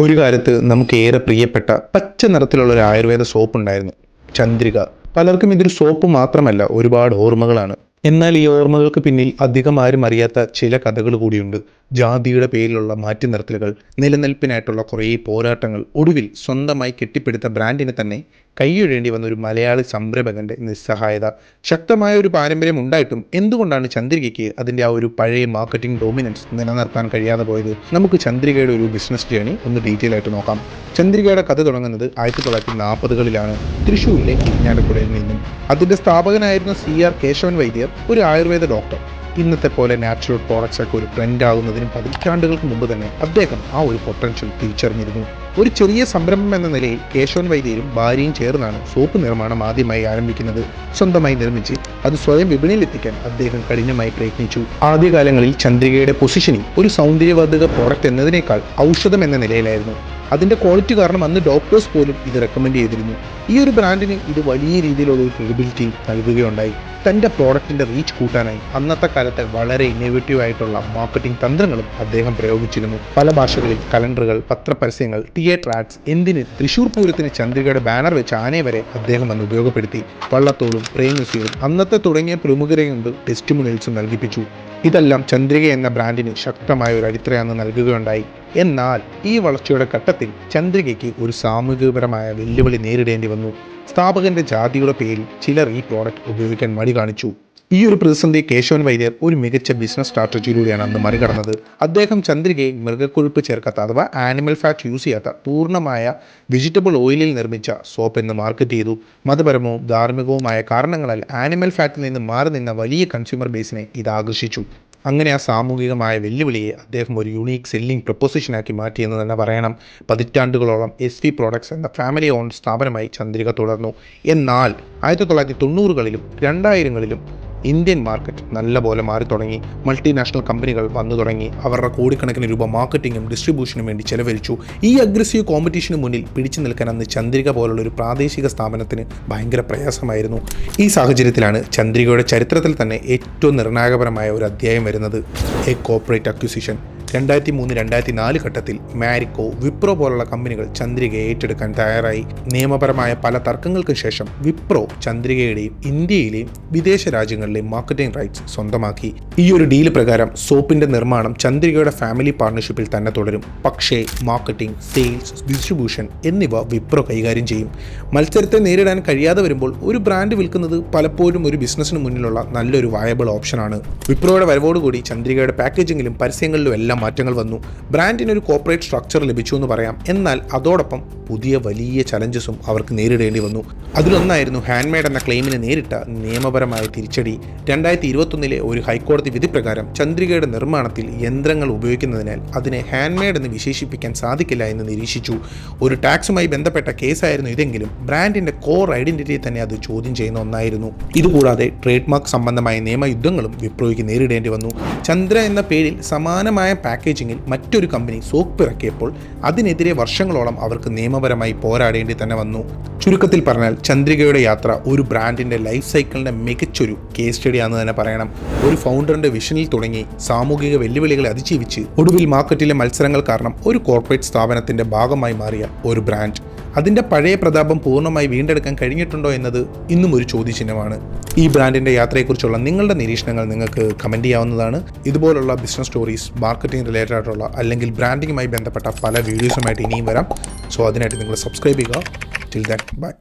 ഒരു കാലത്ത് നമുക്ക് ഏറെ പ്രിയപ്പെട്ട പച്ച നിറത്തിലുള്ള ഒരു ആയുർവേദ സോപ്പ് ഉണ്ടായിരുന്നു ചന്ദ്രിക. പലർക്കും ഇതൊരു സോപ്പ് മാത്രമല്ല ഒരുപാട് ഓർമ്മകളാണ്. എന്നാൽ ഈ ഓർമ്മകൾക്ക് പിന്നിൽ അധികം ആരും അറിയാത്ത ചില കഥകൾ കൂടിയുണ്ട്. ജാതിയുടെ പേരിലുള്ള മാറ്റി നിർത്തലുകൾ നിലനിൽപ്പിനായിട്ടുള്ള കുറേ പോരാട്ടങ്ങൾ ഒടുവിൽ സ്വന്തമായി കെട്ടിപ്പടുത്ത ബ്രാൻഡിനെ തന്നെ കൈയൊഴേണ്ടി വന്ന ഒരു മലയാളി സംരംഭകന്റെ നിസ്സഹായത. ശക്തമായ ഒരു പാരമ്പര്യം ഉണ്ടായിട്ടും എന്തുകൊണ്ടാണ് ചന്ദ്രികയ്ക്ക് അതിന്റെ ആ ഒരു പഴയ മാർക്കറ്റിംഗ് ഡോമിനൻസ് നിലനിർത്താൻ കഴിയാതെ പോയത്? നമുക്ക് ചന്ദ്രികയുടെ ഒരു ബിസിനസ് ജേണി ഒന്ന് ഡീറ്റെയിൽ ആയിട്ട് നോക്കാം. ചന്ദ്രികയുടെ കഥ തുടങ്ങുന്നത് ആയിരത്തി തൊള്ളായിരത്തി നാൽപ്പതുകളിലാണ് തൃശ്ശൂരിലെ ഇരിഞ്ഞാലക്കുടയിൽ നിന്നും. അതിന്റെ സ്ഥാപകനായിരുന്ന സി ആർ കേശവൻ വൈദ്യർ ഒരു ആയുർവേദ ഡോക്ടർ. ഇന്നത്തെ പോലെ നാച്ചുറൽ പ്രോഡക്ട്സ് ഒക്കെ ഒരു ട്രെൻഡ് ആകുന്നതിനും പതിറ്റാണ്ടുകൾക്ക് മുമ്പ് തന്നെ അദ്ദേഹം ആ ഒരു പൊട്ടൻഷ്യൽ തിരിച്ചറിഞ്ഞിരുന്നു. ഒരു ചെറിയ സംരംഭം എന്ന നിലയിൽ കേശവൻ വൈദ്യരും ഭാര്യയും ചേർന്നാണ് സോപ്പ് നിർമ്മാണം ആദ്യമായി ആരംഭിക്കുന്നത്. സ്വന്തമായി നിർമ്മിച്ച് അത് സ്വയം വിപണിയിലെത്തിക്കാൻ അദ്ദേഹം കഠിനമായി പ്രയത്നിച്ചു. ആദ്യകാലങ്ങളിൽ ചന്ദ്രികയുടെ പൊസിഷനിങ് ഒരു സൗന്ദര്യവർദ്ധക പ്രോഡക്റ്റ് എന്നതിനേക്കാൾ ഔഷധം എന്ന നിലയിലായിരുന്നു. അതിന്റെ ക്വാളിറ്റി കാരണം അന്ന് ഡോക്ടേഴ്സ് പോലും ഇത് റെക്കമെൻഡ് ചെയ്തിരുന്നു. ഈ ഒരു ബ്രാൻഡിന് ഇത് വലിയ രീതിയിലുള്ള ക്രെഡിബിലിറ്റി നൽകുകയുണ്ടായി. തന്റെ പ്രോഡക്റ്റിന്റെ റീച്ച് കൂട്ടാനായി അന്നത്തെ കാലത്തെ വളരെ ഇന്നോവേറ്റീവ് ആയിട്ടുള്ള മാർക്കറ്റിംഗ് തന്ത്രങ്ങളും അദ്ദേഹം പ്രയോഗിച്ചിരുന്നു. പല ഭാഷകളിൽ കലണ്ടറുകൾ പത്രപരസ്യങ്ങൾ തിയേറ്റർ ആഡ്സ് എന്തിന് തൃശൂർ പൂരത്തിന് ചന്ദ്രികയുടെ ബാനർ വെച്ച് ആനയെ വരെ അദ്ദേഹം അന്ന് ഉപയോഗപ്പെടുത്തി. വള്ളത്തോളും പ്രേമസിയും അന്നത്തെ തുടങ്ങിയ പ്രമുഖരെ കൊണ്ട് ടെസ്റ്റിമുണിൽസും നൽകിപ്പിച്ചു. ഇതെല്ലാം ചന്ദ്രിക എന്ന ബ്രാൻഡിന് ശക്തമായ ഒരു അടിത്തറയാന്ന് നൽകുകയുണ്ടായി. എന്നാൽ ഈ വളർച്ചയുടെ ഘട്ടത്തിൽ ചന്ദ്രികയ്ക്ക് ഒരു സാമൂഹികപരമായ വെല്ലുവിളി നേരിടേണ്ടി വന്നു. സ്ഥാപകന്റെ ജാതിയുടെ പേരിൽ ചിലർ ഈ പ്രോഡക്റ്റ് ഉപയോഗിക്കാൻ മടി കാണിച്ചു. ഈ ഒരു പ്രതിസന്ധി കേശവൻ വൈദ്യർ ഒരു മികച്ച ബിസിനസ് സ്ട്രാറ്റജിയിലൂടെയാണ് അന്ന് മറികടന്നത്. അദ്ദേഹം ചന്ദ്രികയെ മൃഗക്കൊഴുപ്പ് ചേർക്കാത്ത അഥവാ ആനിമൽ ഫാറ്റ് യൂസ് ചെയ്യാത്ത പൂർണമായ വെജിറ്റബിൾ ഓയിലിൽ നിർമ്മിച്ച സോപ്പ് എന്ന് മാർക്കറ്റ് ചെയ്തു. മതപരമോ ധാർമ്മികവുമായ കാരണങ്ങളാൽ ആനിമൽ ഫാറ്റിൽ നിന്ന് മാറി നിന്ന വലിയ കൺസ്യൂമർ ബേസിനെ ഇത് ആകർഷിച്ചു. അങ്ങനെ ആ സാമൂഹികമായ വെല്ലുവിളിയെ അദ്ദേഹം ഒരു യുണീക്ക് സെല്ലിംഗ് പ്രൊപ്പോസിഷനാക്കി മാറ്റിയെന്ന് തന്നെ പറയണം. പതിറ്റാണ്ടുകളോളം എസ് വി പ്രോഡക്ട്സ് എന്ന ഫാമിലി ഓൺ സ്ഥാപനമായി ചന്ദ്രിക തുടർന്നു. എന്നാൽ ആയിരത്തി തൊള്ളായിരത്തി തൊണ്ണൂറുകളിലും രണ്ടായിരങ്ങളിലും ഇന്ത്യൻ മാർക്കറ്റ് നല്ലപോലെ മാറി തുടങ്ങി. മൾട്ടിനാഷണൽ കമ്പനികൾ വന്നു തുടങ്ങി. അവരുടെ കോടിക്കണക്കിന് രൂപ മാർക്കറ്റിങ്ങും ഡിസ്ട്രിബ്യൂഷനും വേണ്ടി ചെലവഴിച്ചു. ഈ അഗ്രസീവ് കോമ്പറ്റീഷന് മുന്നിൽ പിടിച്ചു നിൽക്കാൻ അന്ന് ചന്ദ്രിക പോലുള്ള ഒരു പ്രാദേശിക സ്ഥാപനത്തിന് ഭയങ്കര പ്രയാസമായിരുന്നു. ഈ സാഹചര്യത്തിലാണ് ചന്ദ്രികയുടെ ചരിത്രത്തിൽ തന്നെ ഏറ്റവും നിർണായകപരമായ ഒരു അധ്യായം വരുന്നത്. എ കോർപ്പറേറ്റ് അക്വിസിഷൻ രണ്ടായിരത്തി മൂന്ന് രണ്ടായിരത്തി നാല് ഘട്ടത്തിൽ മാരിക്കോ വിപ്രോ പോലുള്ള കമ്പനികൾ ചന്ദ്രികയെ ഏറ്റെടുക്കാൻ തയ്യാറായി. നിയമപരമായ പല തർക്കങ്ങൾക്ക് ശേഷം വിപ്രോ ചന്ദ്രികയുടെയും ഇന്ത്യയിലെയും വിദേശ രാജ്യങ്ങളിലെയും മാർക്കറ്റിംഗ് റൈറ്റ്സ് സ്വന്തമാക്കി. ഈ ഒരു ഡീൽ പ്രകാരം സോപ്പിന്റെ നിർമ്മാണം ചന്ദ്രികയുടെ ഫാമിലി പാർട്ണർഷിപ്പിൽ തന്നെ തുടരും. പക്ഷേ മാർക്കറ്റിംഗ് സെയിൽസ് ഡിസ്ട്രിബ്യൂഷൻ എന്നിവ വിപ്രോ കൈകാര്യം ചെയ്യും. മത്സരത്തെ നേരിടാൻ കഴിയാതെ വരുമ്പോൾ ഒരു ബ്രാൻഡ് വിൽക്കുന്നത് പലപ്പോഴും ഒരു ബിസിനസ്സിന് മുന്നിലുള്ള നല്ലൊരു വയബിൾ ഓപ്ഷനാണ് വിപ്രോയുടെ വരവോടുകൂടി ചന്ദ്രികയുടെ പാക്കേജിംഗിലും പരസ്യങ്ങളിലും എല്ലാം മാറ്റങ്ങൾ വന്നു. ബ്രാൻഡിന് ഒരു കോർപ്പറേറ്റ് സ്ട്രക്ചർ ലഭിച്ചു എന്ന് പറയാം. എന്നാൽ അതോടൊപ്പം പുതിയ വലിയ ചലഞ്ചസും അവർക്ക് നേരിടേണ്ടി വന്നു. അതിലൊന്നായിരുന്നു ഹാൻഡ്മെയ്ഡ് എന്ന ക്ലെയിമിന് നേരിട്ട നിയമപരമായ തിരിച്ചടി. രണ്ടായിരത്തി ഇരുപത്തൊന്നിലെ ഒരു ഹൈക്കോടതി വിധി പ്രകാരം ചന്ദ്രികയുടെ നിർമ്മാണത്തിൽ യന്ത്രങ്ങൾ ഉപയോഗിക്കുന്നതിനാൽ അതിനെ ഹാൻഡ്മെയ്ഡ് എന്ന് വിശേഷിപ്പിക്കാൻ സാധിക്കില്ല എന്ന് നിരീക്ഷിച്ചു. ഒരു ടാക്സുമായി ബന്ധപ്പെട്ട കേസായിരുന്നു ഇതെങ്കിലും ബ്രാൻഡിന്റെ കോർ ഐഡന്റിറ്റിയെ തന്നെ അത് ചോദ്യം ചെയ്യുന്ന ഒന്നായിരുന്നു. ഇതുകൂടാതെ ട്രേഡ് മാർക്ക് സംബന്ധമായ നിയമയുദ്ധങ്ങളും വിപ്രോയ്ക്ക് നേരിടേണ്ടി വന്നു. ചന്ദ്ര എന്ന പേരിൽ സമാനമായ പാക്കേജിങ്ങിൽ മറ്റൊരു കമ്പനി സോപ്പ് ഇറക്കിയപ്പോൾ അതിനെതിരെ വർഷങ്ങളോളം അവർക്ക് നിയമപരമായി പോരാടേണ്ടി തന്നെ വന്നു. ചുരുക്കത്തിൽ പറഞ്ഞാൽ ചന്ദ്രികയുടെ യാത്ര ഒരു ബ്രാൻഡിന്റെ ലൈഫ് സൈക്കിളിന്റെ മികച്ചൊരു കേസ് സ്റ്റഡിയാണെന്ന് തന്നെ പറയണം. ഒരു ഫൗണ്ടറിന്റെ വിഷനിൽ തുടങ്ങി സാമൂഹിക വെല്ലുവിളികളെ അതിജീവിച്ച് ഒടുവിൽ മാർക്കറ്റിലെ മത്സരങ്ങൾ കാരണം ഒരു കോർപ്പറേറ്റ് സ്ഥാപനത്തിന്റെ ഭാഗമായി മാറിയ ഒരു ബ്രാൻഡ്. അതിന്റെ പഴയ പ്രതാപം പൂർണമായി വീണ്ടെടുക്കാൻ കഴിഞ്ഞിട്ടുണ്ടോ എന്നത് ഇന്നും ഒരു ചോദ്യചിഹ്നമാണ്. ഈ ബ്രാൻഡിന്റെ യാത്രയെക്കുറിച്ചുള്ള നിങ്ങളുടെ നിരീക്ഷണങ്ങൾ നിങ്ങൾക്ക് കമന്റ് ചെയ്യാവുന്നതാണ്. ഇതുപോലുള്ള ബിസിനസ് സ്റ്റോറീസ് മാർക്കറ്റിംഗ് റിലേറ്റഡ് ആയിട്ടുള്ള അല്ലെങ്കിൽ ബ്രാൻഡിങ്ങുമായി ബന്ധപ്പെട്ട പല വീഡിയോസുമായിട്ട് ഇനിയും വരാം. സോ അതിനായിട്ട് നിങ്ങൾ സബ്സ്ക്രൈബ് ചെയ്യുക. Till that by